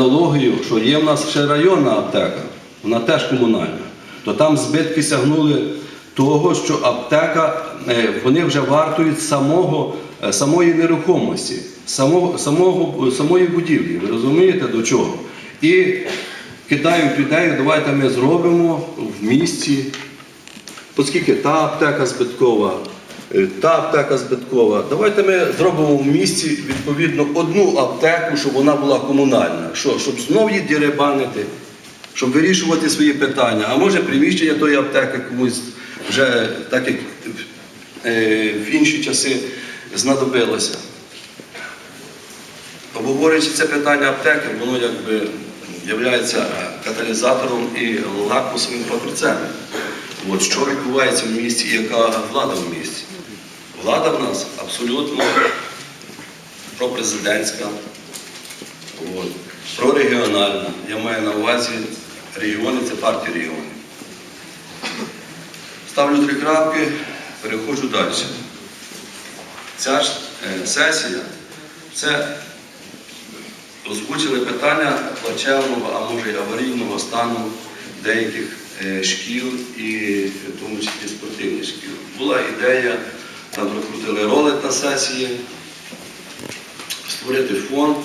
термінологію, що є в нас ще районна аптека, вона теж комунальна, то там збитки сягнули того, що аптека, е, вони вже вартують самого, е, самої нерухомості, самого, самого, самої будівлі. Ви розумієте до чого? І кидають ідею, давайте ми зробимо в місті оскільки та аптека збиткова, та аптека збиткова, давайте ми зробимо в місті відповідно одну аптеку, щоб вона була комунальна. Що, щоб знову її деребанити, щоб вирішувати свої питання. А може приміщення тої аптеки комусь вже так як е, в інші часи знадобилося. Обговорюючи це питання аптеки, воно якби є каталізатором і лакмусовим папірцем. От що відбувається в місті і яка влада в місті? Влада в нас абсолютно пропрезидентська, прорегіональна. Я маю на увазі регіони, це партія регіонів. Ставлю три крапки, переходжу далі. Ця ж е, сесія це озвучили питання плачевного, а може й аварійного стану деяких е, шкіл і в тому числі спортивних шкіл. Була ідея, там прокрутили ролик на сесії, створити фонд